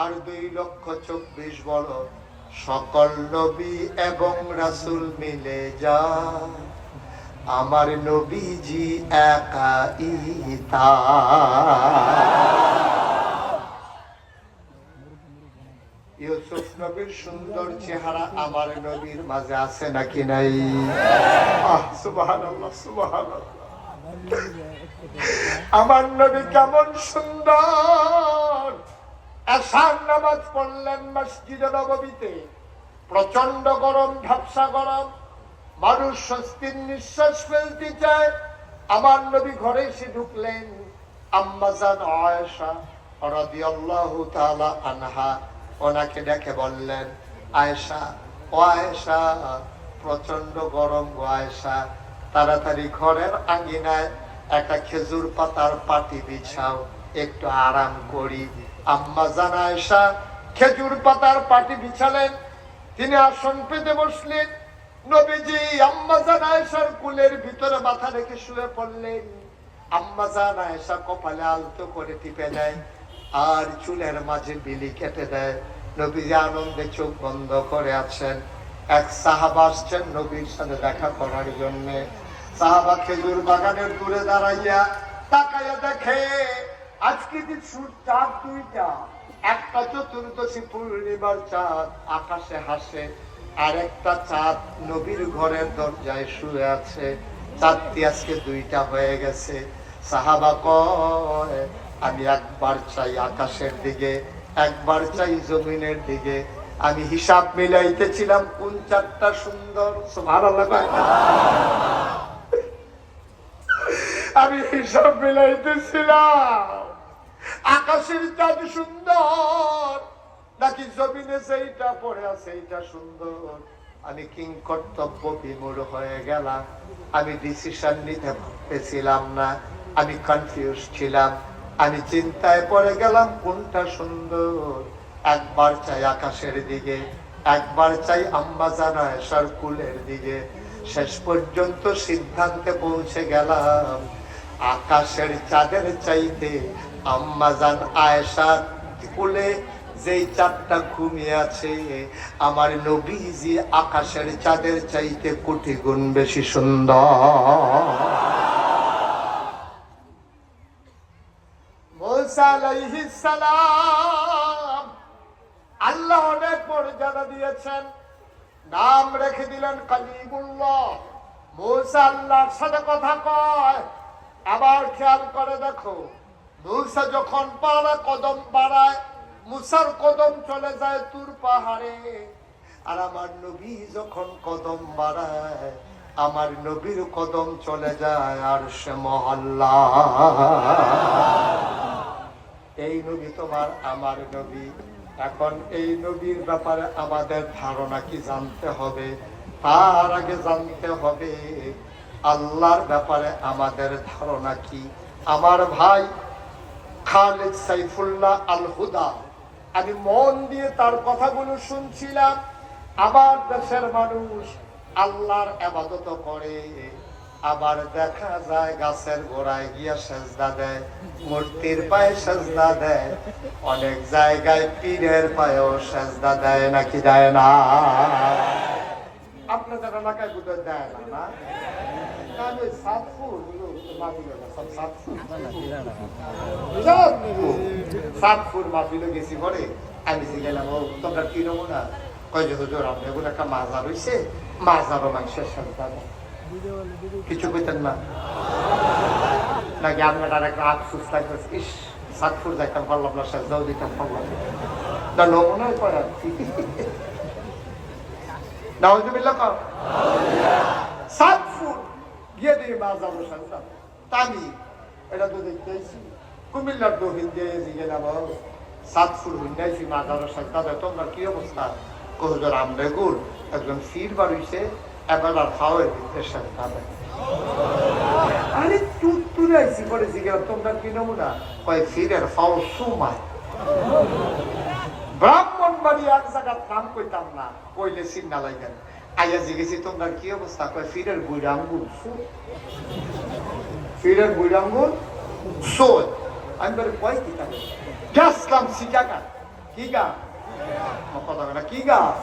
আর দুই লক্ষ চব্বিশ বড় সকল নবী এবং রাসুল মিলে যা। আমার নবীজি একা ইতা। ইউসুফ নবীর সুন্দর চেহারা আমার নবীর মাঝে আছে নাকি নাই? আমার নবী কেমন সুন্দর। আসার নামাজ পড়লেন মসজিদে নববীতে। প্রচণ্ড গরম, ঝাপসা গরম। মানুষ স্বস্তির নিঃশ্বাস ফেলতে চায়। আমার নবী ঘরে এসে ঢুকলেন। আম্মাজান আয়েশা আনহা, ওনাকে ডেকে বললেন, আয়েশা প্রচণ্ড গরম আয়েশা। তাড়াতাড়ি ঘরের আঙ্গিনায় একটা খেজুর পাতার পাটি বিছাও, একটু আরাম করি। আম্মা জান আয়েশা খেজুর পাতার পাটি বিছালেন, তিনি আসন পেতে বসলেন। নবীজি আম্মা জান আয়েশার কুলের ভিতরে মাথা রেখে শুয়ে পড়লেন। আম্মা জান আয়েশা কপালে আলতো করে টিপে দেয়, আর চুলের মাঝে বিলি কেটে দেয়। নবীজি আনন্দে চোখ বন্ধ করে আছেন। এক সাহাবা আসছেন নবীর সাথে দেখা করার জন্য। সাহাবা খেজুর বাগানের দূরে দাঁড়াইয়া তাকাইয়া দেখে, আজকে যে সূর্য চাঁদ দুইটা, একটা চতুর্দশী পূর্ণিমার চাঁদ, আকাশে হাসে, আর একটা চাঁদ নবীর ঘরের দরজায় শুয়ে আছে। চাঁদটি আজকে দুইটা হয়ে গেছে। সাহাবা কয়, আমি একবার চাই আকাশের দিকে, একবার চাই জমিনের দিকে। আমি হিসাব মিলাইতেছিলাম কোন চারটা সুন্দর। ভালো লাগে আমি হিসাব মিলাইতেছিলাম। আকাশের চাঁদ সুন্দর, নাকি জমিনে সেইটা পড়ে আছে এইটা সুন্দর? আমি কিং কর্তব্য বিমূঢ় হয়ে গেলাম। আমি ডিসিশন নিতে পারতেছিলাম না। আমি কনফিউজ ছিলাম। আমি চিন্তায় পড়ে গেলাম, কোনটা সুন্দর? একবার চাই আকাশের দিকে, একবার চাই আম্মা জানা এসার কুলের দিকে। শেষ পর্যন্ত সিদ্ধান্তে পৌঁছে গেলাম। আকাশের চাঁদের চাইতে আম্মাজান আয়েশার কুলে যেই চাঁদটা ঘুমিয়ে আছে, আমার নবীজি আকাশের চাঁদের চাইতে কোটি গুণ বেশি সুন্দর। আল্লাহ অনেক মর্যাদা দিয়েছেন। নাম রেখে দিলেন কালিমুল্লাহ। মুসা আল্লাহর সাথে কথা কয় আবার খেয়াল করে দেখো মুসা যখন পাড়া কদম বাড়ায়, মুসার কদম চলে যায় তুর পাহাড়ে। আর আমার নবী যখন কদম বাড়ায়, আমার নবীর কদম চলে যায় আর সে মহল্লা। এই নবী তোমার আমার নবী। এখন এই নবীর ব্যাপারে আমাদের ধারণা কি জানতে হবে? তার আগে জানতে হবে আল্লাহর ব্যাপারে আমাদের ধারণা কি? আমার ভাই খালিদ সাইফুল্লাহ আল হুদা আমি মন দিয়ে তার কথাগুলো শুনছিলাম। আমার দেশের মানুষ আল্লাহর আবাদত করে, আবার দেখা যায় গাছের গোড়ায় গিয়া সেজদা দেয়, মূর্তির পায়ে সেজদা দেয়, অনেক জায়গায় পীরের পায়েও সেজদা দেয়, নাকি দেয় না? আপনাদের এলাকায় বুঝে দেয় না? সাতপুর মাহফিল গেছি পরে আমি যে গেলাম ও তোমরা কি নমুনা কয় যে হুজুর আপনি এগুলো একটা মাজার হইছে। মাজারও মানুষের সন্তান কিছু কইতেন না? নাকি আপনার আর একটা আফসুস লাগবে? ইস সাতপুর যাইতাম পারলাম না সাজদাও দিতাম পারলাম না। নমুনায় পড়া নাউজুবিল্লাহ কর। সাত গিয়ে দিই মা যাব সন্তান তামি এটা তো দেখতেছি কুমিল্লার দহিন দিয়ে গেলাম সাত ফুট হুন্ডাইছি মা যাব সন্তান তোমরা কি অবস্থা? কোহজর আমরে গুল একজন ফির বাড়িছে এবার আর খাওয়াই দিতে সন্তান আরে তুলে আইসি পরে জিজ্ঞাসা তোমরা কি নমুনা? কয় ফিরের ফাও সুমায় ব্রাহ্মণ বাড়ি এক জায়গা নাম কইতাম না, কইলে চিন্না লাগেন আইয়া জিগেছি তোমরা কি অবস্থা কয় ফিরের বুড়া আঙ্গুল ফিরের বুড়া আঙ্গুল সোল আমি বলে কয় কি তাহলে গেছলাম শিকাগা কি গান আমার কথা কি গান